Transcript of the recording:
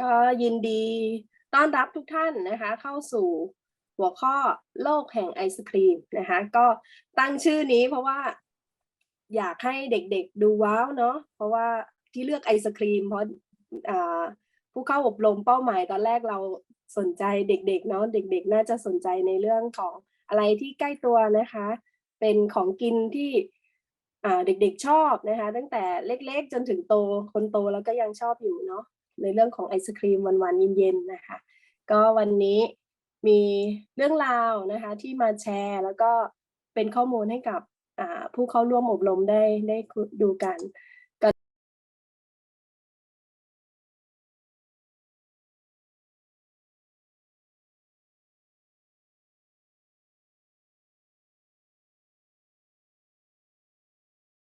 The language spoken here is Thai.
ก็ยินดีต้อนรับทุกท่านนะคะเข้าสู่หัวข้อโลกแห่งไอศครีมนะคะก็ตั้งชื่อนี้เพราะว่าอยากให้เด็กๆดูว้าวเนาะเพราะว่าที่เลือกไอศครีม เพราะผู้เข้าอบรมเป้าหมายตอนแรกเราสนใจเด็กๆเนาะเด็ก ๆ น่าจะสนใจในเรื่องของอะไรที่ใกล้ตัวนะคะ เป็นของกินที่เด็กๆชอบนะคะ ตั้งแต่เล็กๆ จนถึงโตคนโตแล้วก็ยังชอบอยู่เนาะ ในเรื่องของไอศครีมวันๆเย็นๆนะคะก็วันนี้มีเรื่องราวนะคะที่มาแชร์ แล้วก็เป็นข้อมูลให้กับผู้เข้าร่วมอบรมได้ได้ดูกัน